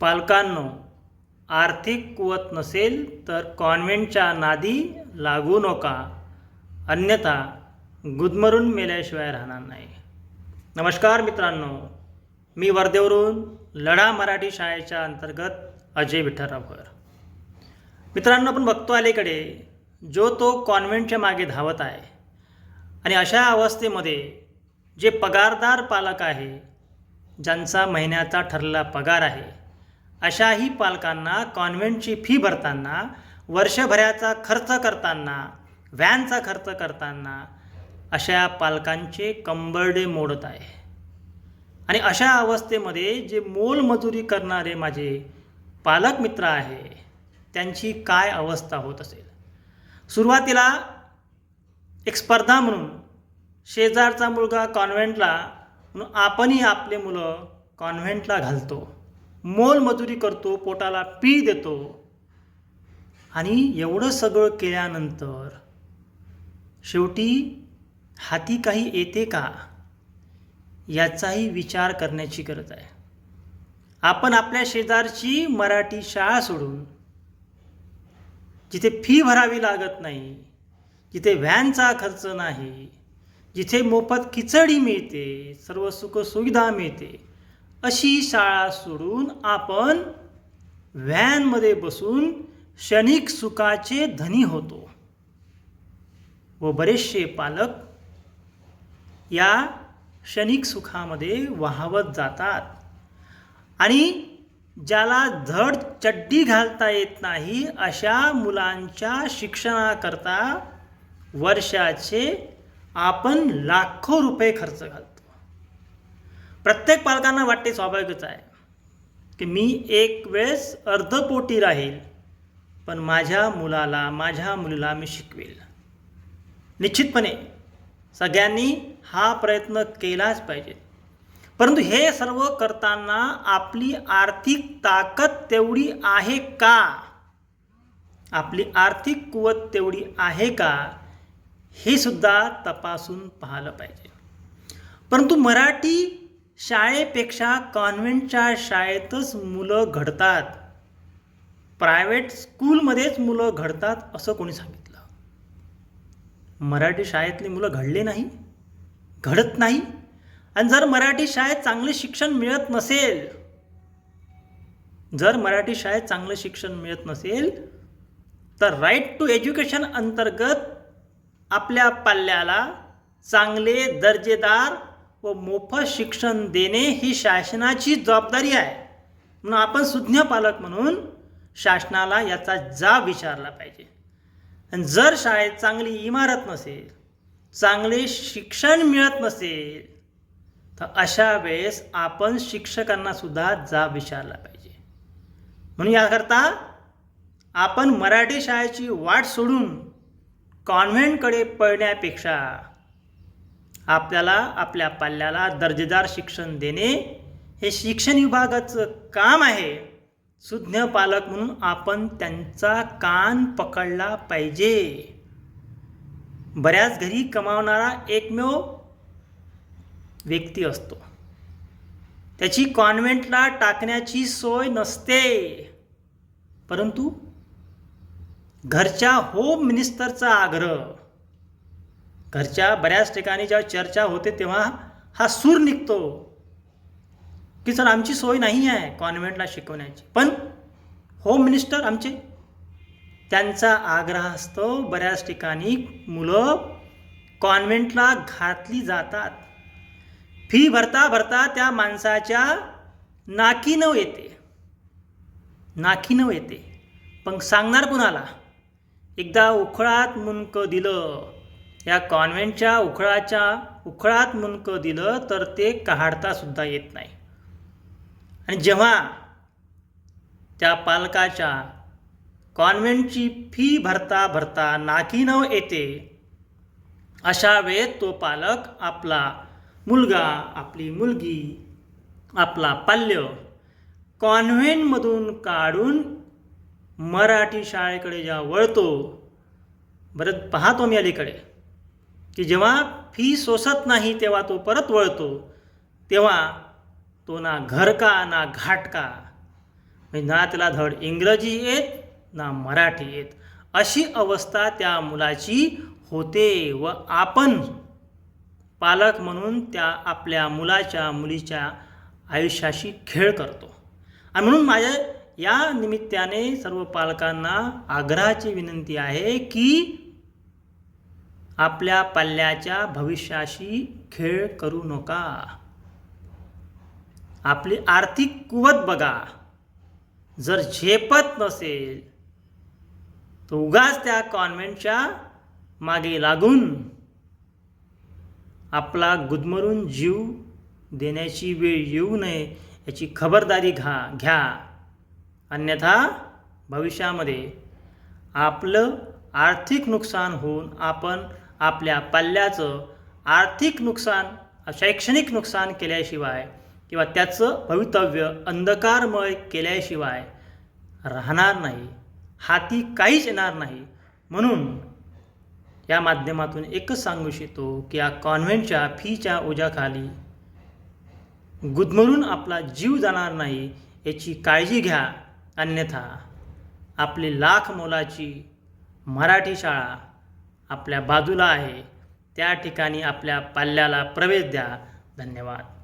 पालकांनो आर्थिक कुवत नसेल तर कॉन्व्हेंटच्या नादी लागू नका. अन्यथा गुदमरून मेल्याशिवाय राहणार नाही. नमस्कार मित्रांनो मी वर्धेवरून लढा मराठी शाळेच्या अंतर्गत अजय विठ्ठलरावकर. मित्रांनो आपण बघतो अलीकडे जो तो कॉन्व्हेंटच्या मागे धावत आहे आणि अशा अवस्थेमध्ये जे पगारदार पालक आहे ज्यांचा महिन्याचा ठरलेला पगार आहे अशाही पालकांना कॉन्व्हेंटची फी भरताना वर्षभराचा खर्च करताना व्हॅनचा खर्च करताना अशा पालकांचे कंबरडे मोडत आहे. आणि अशा अवस्थेमध्ये जे मोलमजुरी करणारे माझे पालक मित्र आहे त्यांची काय अवस्था होत असेल? सुरुवातीला एक स्पर्धा म्हणून शेजारचा मुलगा कॉन्व्हेंटला म्हणून आपणही आपले मुलं कॉन्व्हेंटला घालतो. मोलमजुरी करतो पोटाला पी देतो. आणि एवढं सगळं केल्यानंतर शेवटी हाती काही येते का? याचाही विचार करण्याची गरज आहे. आपण आपल्या शेजारची मराठी शाळा सोडून जिथे फी भरावी लागत नाही जिथे व्हॅनचा खर्च नाही जिथे मोफत खिचडी मिळते सर्व सुखसुविधा मिळते अशी शाळा सोडून आपण व्हॅनमध्ये बसून क्षणिक सुखाचे धनी होतो. व बरेचसे पालक या क्षणिक सुखामध्ये वाहवत जातात. आणि ज्याला धड चड्डी घालता येत नाही अशा मुलांच्या शिक्षणाकरता वर्षाचे आपण लाखो रुपये खर्च घालतो. प्रत्येक पालकांना वाटते स्वाभाविकच आहे की मी एक वेळेस अर्धपोटी राहील पण माझ्या मुलाला माझ्या मुलीला मी शिकवेल. निश्चितपणे सगळ्यांनी हा प्रयत्न केलाच पाहिजे. परंतु हे सर्व करताना आपली आर्थिक ताकद तेवढी आहे का? आपली आर्थिक कुवत तेवढी आहे का? हे सुद्धा तपासून पाहिलं पाहिजे. परंतु मराठी शाळेपेक्षा कॉन्व्हेंटच्या शाळेतच मुलं घडतात. प्रायव्हेट स्कूलमध्येच मुलं घडतात असं कोणी सांगितलं. मराठी शाळेतली मुलं घडले नाही घडत नाही आणि जर मराठी शाळेत चांगले शिक्षण मिळत नसेल जर मराठी शाळेत चांगलं शिक्षण मिळत नसेल तर राईट टू एज्युकेशन अंतर्गत आपल्या पाल्याला चांगले दर्जेदार व मोफत शिक्षण देणे ही शासनाची जबाबदारी आहे. म्हणून आपण सुज्ञ पालक म्हणून शासनाला याचा जाब विचारला पाहिजे. आणि जर शाळेत चांगली इमारत नसेल चांगले शिक्षण मिळत नसेल तर अशा वेळेस आपण शिक्षकांना सुद्धा जाब विचारला पाहिजे. म्हणून याकरता आपण मराठी शाळेची वाट सोडून कॉन्व्हेंटकडे पळण्यापेक्षा आपल्याला आपल्या पाल्याला दर्जेदार शिक्षण देणे हे शिक्षण विभागाचं काम आहे. सुज्ञ पालक म्हणून आपण त्यांचा कान पकडला पाहिजे. बऱ्याच घरी कमावणारा एकमेव व्यक्ती असतो. त्याची कॉन्व्हेंटला टाकण्याची सोय नसते. परंतु घरच्या होम मिनिस्टरचा आग्रह घरच्या बऱ्याच ठिकाणी जेव्हा चर्चा होते तेव्हा हा सूर निघतो. की सर आमची सोय नाही आहे कॉन्व्हेंटला शिकवण्याची. पण होम मिनिस्टर आमचे त्यांचा आग्रह असतो बऱ्याच ठिकाणी मुलं कॉन्व्हेंटला घातली जातात. फी भरता भरता त्या माणसाच्या नाकीनव येते. नाकीनव येते. पण सांगणार कुणाला? एकदा उखळात मुंडकं दिलं. या कॉन्व्हेंटच्या उखळाच्या उखळात मुंडकं दिलं तर ते काढतासुद्धा येत नाही. आणि जेव्हा त्या पालकाच्या कॉन्व्हेंटची फी भरता भरता नाकीनव येते अशा वेळेत तो पालक आपला मुलगा आपली मुलगी आपला पाल्य कॉन्व्हेंटमधून काढून मराठी शाळेकडे जेव्हा वळतो बरं पाहतो मी अलीकडे. की जेव्हा फी सोसत नाही तेव्हा तो परत वळतो. तेव्हा तो ना घर का ना घाट का? म्हणजे ना त्याला धड इंग्रजी येत ना मराठी येत. अशी अवस्था त्या मुलाची होते व आपण पालक म्हणून त्या आपल्या मुलाच्या मुलीच्या आयुष्याशी खेळ करतो. आणि म्हणून माझ्या या निमित्ताने सर्व पालकांना आग्रहाची विनंती आहे की आपल्या पल्ल्याच्या भविष्याशी खेळ करू नका. आपली आर्थिक कुवत बघा. जर झेपत नसेल तर उगाच त्या कॉन्व्हेंटच्या मागे लागून आपला गुदमरून जीव देण्याची वेळ येऊ नये याची खबरदारी घा घ्या. अन्यथा भविष्यामध्ये आपलं आर्थिक नुकसान होऊन आपण आपल्या पल्ल्याचं आर्थिक नुकसान शैक्षणिक नुकसान केल्याशिवाय किंवा त्याचं भवितव्य अंधकारमय केल्याशिवाय राहणार नाही हाती काहीच येणार नाही. म्हणून या माध्यमातून एकच सांगू इच्छितो की या कॉन्व्हेंटच्या फीच्या ओझ्याखाली गुदमरून आपला जीव जाणार नाही याची काळजी घ्या. अन्यथा आपली लाख मोलाची मराठी शाळा आपल्या बाजूला आहे. त्या ठिकाणी आपल्या पाल्याला प्रवेश द्या. धन्यवाद.